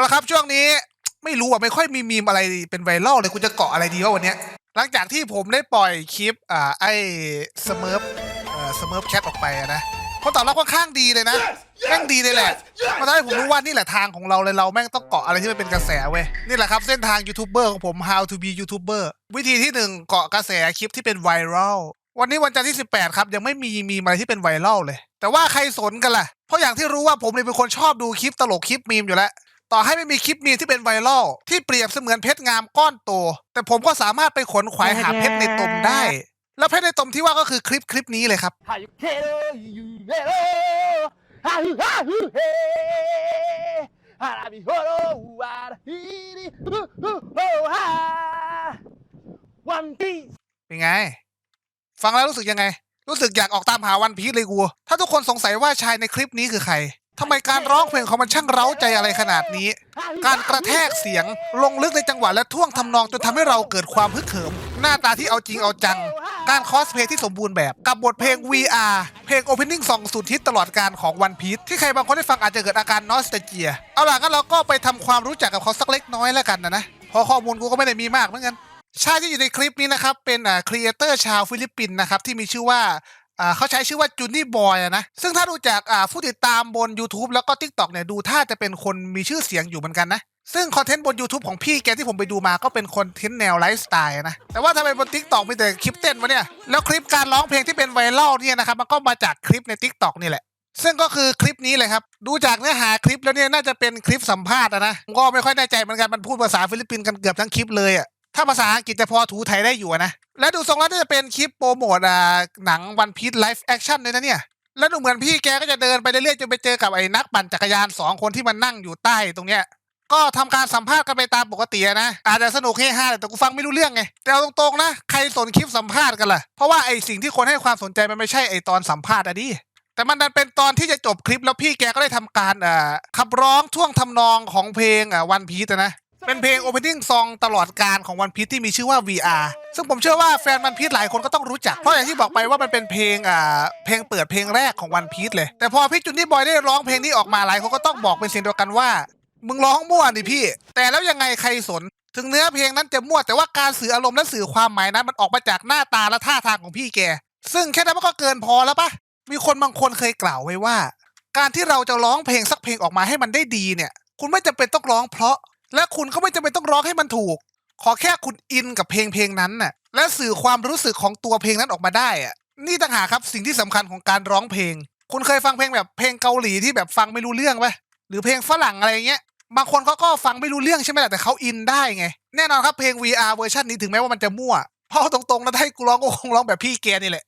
เอาละครับช่วงนี้ไม่รู้อะไม่ค่อยมีมีมอะไรเป็นไวรัลเลยกูจะเกาะอะไรดีวะวันเนี้ย หลังจากที่ผมได้ปล่อยคลิปอ่าไอ้สเมิร์ฟเอ่อสเมิร์ฟแคทออกไปอะนะคนตอบรับค่อนข้างดีเลยนะแม่งดีเลยแหละมาทำให้ผมรู้ว่านี่แหละทางของเราเลยเราแม่งต้องเกาะอะไรที่มันเป็นกระแสเว้ยนี่แหละครับเส้นทางยูทูบเบอร์ของผม how to be YouTuber วิธีที่หนึ่งเกาะกระแสคลิปที่เป็นไวรัลวันนี้วันจันทร์ที่ 18 ครับ ยังไม่มีมีมอะไรที่เป็นไวรัลเลย แต่ว่าใครสนกันล่ะ เพราะอย่างที่รู้ว่าผมเนี่ยเป็นคนชอบดูคลิปตลกคลิปมีมอยู่แล้ว ต่อให้ไม่มีคลิปมีที่เป็นไวรัลที่เปรียบเสมือนเพชรงามก้อนโต แต่ผมก็สามารถไปขนขวายหาเพชรในตมได้ แล้วเพชรในตมที่ว่าก็คือคลิปคลิปนี้เลยครับเป็นไง ฟังแล้วรู้สึกยังไง รู้สึกอยากออกตามหาวันพีชเลยกู ถ้าทุกคนสงสัยว่าชายในคลิปนี้คือใคร ทำไมการร้องเพลงของมันช่างเร้าใจอะไรขนาดนี้ การกระแทกเสียงลงลึกในจังหวะและท่วงทำนองจนทำให้เราเกิดความฮึกเหิม หน้าตาที่เอาจริงเอาจัง การคอสเพลย์ที่สมบูรณ์แบบกับบทเพลง VR เพลง Opening Song สุดฮิตตลอดการของ One Piece ที่ใครบางคนได้ฟังอาจจะเกิดอาการนอสเตเจีย เอาล่ะงั้นเราก็ไปทำความรู้จักกับเขาสักเล็กน้อยแล้วกันนะนะเพอข้อมูลกูก็ไม่ได้มีมากเหมือนกันชายที่อยู่ในคลิปนี้นะครับเป็นครีเอเตอร์ชาวฟิลิปปินส์นะครับที่มีชื่อว่า อ่าเขาใช้ชื่อว่าจูนี่บอยนะ ซึ่งถ้าดูจากอ่าผู้ติดตามบน YouTube แล้วก็ TikTok เนี่ยดูท่าจะเป็นคนมีชื่อเสียงอยู่เหมือนกันนะ ซึ่งคอนเทนต์บน YouTube ของพี่แกที่ผมไปดูมาก็เป็นคอนเทนต์แนวไลฟ์สไตล์นะ แต่ว่าทำไมบน TikTok มีแต่คลิปเต้นวะเนี่ย แล้วคลิปการร้องเพลงที่เป็นไวรัลเนี่ยนะครับมันก็มาจากคลิปใน TikTok นี่แหละซึ่งก็คือคลิปนี้เลยครับ ดูจากเนื้อหาคลิปแล้วเนี่ยน่าจะเป็นคลิปสัมภาษณ์นะผมก็ไม่ค่อยแน่ใจเหมือนกันมันพูดภาษาฟิลิปปินส์กันเกือบทั้งคลิปเลยอะถ้าภาษาอังกฤษจะพอถูไทยได้อยู่นะ และดูทรงแล้วน่าจะเป็นคลิปโปรโมทอ่าหนังวันพี e ไลฟ์แอคชั่นเลยนะเนี่ย แล้วดูเหมือนพี่แกก็จะเดินไปเรื่อยๆจนไปเจอกับไอ้นักปั่นจักรยานสองคนที่มันนั่งอยู่ใต้ตรงเนี้ยก็ทำการสัมภาษณ์กันไปตามปกตินะ อาจจะสนุกเฮฮาแต่กูฟังไม่รู้เรื่องไงแต่เอาตรงๆนะ ใครสนคลิปสัมภาษณ์กันล่ะ เพราะว่าไอ้สิ่งที่คนให้ความสนใจมันไม่ใช่ไอ้ตอนสัมภาษณ์อะดิแต่มันดันเป็นตอนที่จะจบคลิปแล้วพี่แกก็ได้ทำการเอ่อขับร้องท่วงทำนองของเพลงอะวันพี e นะ เป็นเพลง opening song ตลอดการของวันพี e ที่มีชื่อว่า VR ซึ่งผมเชื่อว่าแฟนวันพี e หลายคนก็ต้องรู้จัก เพราะอย่างที่บอกไปว่ามันเป็นเพลงอ่าเพลงเปิดเพลงแรกของวันพี e เลย แต่พอพี่จุนนี่บอยได้ร้องเพลงนี้ออกมาหลายคนก็ต้องบอกเป็นเสียงเดียวกันว่า มึงร้องมั่วดิพี่ แต่แล้วยังไงใครสน ถึงเนื้อเพลงนั้นจะมั่วแต่ว่าการสื่ออารมณ์และสื่อความหมายนั้นมันออกมาจากหน้าตาและท่าทางของพี่แก ซึ่งแค่นั้นมันก็เกินพอแล้วปะมีคนบางคนเคยกล่าวไว้ว่า การที่เราจะร้องเพลงสักเพลงออกมาให้มันได้ดีเนี่ย คุณไม่จำเป็นต้องร้องเพราะ และคุณก็ไม่จำเป็นต้องร้องให้มันถูก ขอแค่คุณอินกับเพลงเพลงนั้นน่ะ และสื่อความรู้สึกของตัวเพลงนั้นออกมาได้อะนี่ต่างหากครับสิ่งที่สำคัญของการร้องเพลง คุณเคยฟังเพลงแบบเพลงเกาหลีที่แบบฟังไม่รู้เรื่องไปะหรือเพลงฝรั่งอะไรเงี้ยบางคนเขาก็ฟังไม่รู้เรื่องใช่ไหมล่ะแต่เขาอินได้ไง แน่นอนครับเพลง VR เวอร์ชันนี้ถึงแม้ว่ามันจะมั่วเพราะเอตรงๆแล้วถ้าให้กูร้องก็คงร้องแบบพี่แกนี่แหละ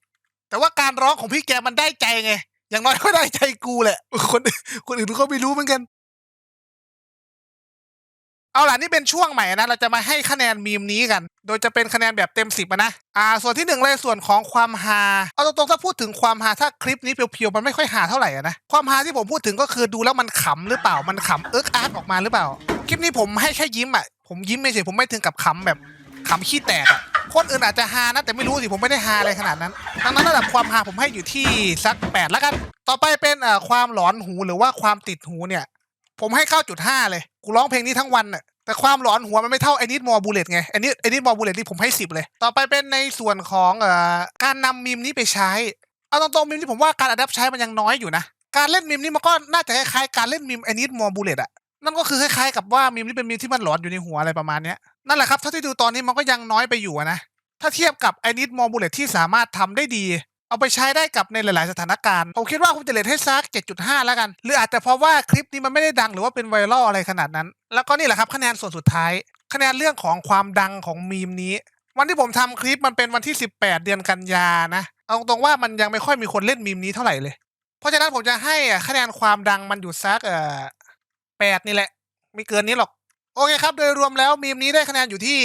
แต่ว่าการร้องของพี่แกมันได้ใจไง อย่างน้อยก็ได้ใจกูแหละ คนคนอื่นเขาไม่รู้เหมือนกัน เอาล่ะนี่เป็นช่วงใหม่นะ เราจะมาให้คะแนนมีมนี้กัน โดยจะเป็นคะแนนแบบเต็มสิบนะ อ่า ส่วนที่หนึ่งเลยส่วนของความฮา เอาตรงๆถ้าพูดถึงความฮาถ้าคลิปนี้เพียวๆมันไม่ค่อยฮาเท่าไหร่นะ ความฮาที่ผมพูดถึงก็คือดูแล้วมันขำหรือเปล่า มันขำเอิ๊กอาร์ออกมาหรือเปล่า คลิปนี้ผมให้แค่ยิ้มอะ ผมยิ้มไม่เฉยผมไม่ถึงกับขำแบบขำขี้แตกอะ คนอื่นอาจจะฮานะ แต่ไม่รู้สิผมไม่ได้ฮาอะไรขนาดนั้น ดังนั้นระดับความฮาผมให้อยู่ที่สักแปดแล้วกัน ต่อไปเป็นเอ่อความหลอนหูหรือว่าความติดหูเนี่ย ผมให้9.5เลย กูร้องเพลงนี้ทั้งวันน่ะแต่ความหลอนหัวมันไม่เท่าไอ้นิดมอบูเลตไงไอ้นิดไอ้นิดมอบูเลตนี่ผมให้10เลย ต่อไปเป็นในส่วนของเอ่อการนำมีมนี้ไปใช้ เอาตรงๆมีมนี้ผมว่าการอัดแอปใช้มันยังน้อยอยู่นะ การเล่นมีมนี้มันก็น่าจะคล้ายๆการเล่นมีมไอ้นิดมอบูเลตอะนั่นก็คือคล้ายๆกับว่ามีมนี้เป็นมีมที่มันหลอนอยู่ในหัวอะไรประมาณเนี้ยนั่นแหละครับเท่าที่ดูตอนนี้มันก็ยังน้อยไปอยู่นะถ้าเทียบกับไอ้นิดมอบูเลตที่สามารถทำได้ดี เอาไปใช้ได้กับในหลาย ๆ สถานการณ์ ผมคิดว่าผมจะเลทให้ซัก 7.5 แล้วกัน หรืออาจจะเพราะว่าคลิปนี้มันไม่ได้ดังหรือว่าเป็นไวรัลอะไรขนาดนั้น แล้วก็นี่แหละครับคะแนนส่วนสุดท้าย คะแนนเรื่องของความดังของมีมนี้ วันที่ผมทำคลิปมันเป็นวันที่ 18 เดือนกันยานะ เอาตรงๆว่ามันยังไม่ค่อยมีคนเล่นมีมนี้เท่าไหร่เลย เพราะฉะนั้นผมจะให้คะแนนความดังมันอยู่ซักเอ่อ8นี่แหละ ไม่เกินนี้หรอก โอเคครับ โดยรวมแล้วมีมนี้ได้คะแนนอยู่ที่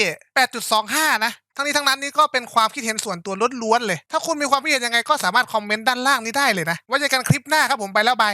8.25 นะ ทั้งนี้ทั้งนั้นนี่ก็เป็นความคิดเห็นส่วนตัวล้วนๆเลย ถ้าคุณมีความคิดเห็นยังไงก็สามารถคอมเมนต์ด้านล่างนี้ได้เลยนะ ไว้เจอกันคลิปหน้าครับผมไปแล้วบาย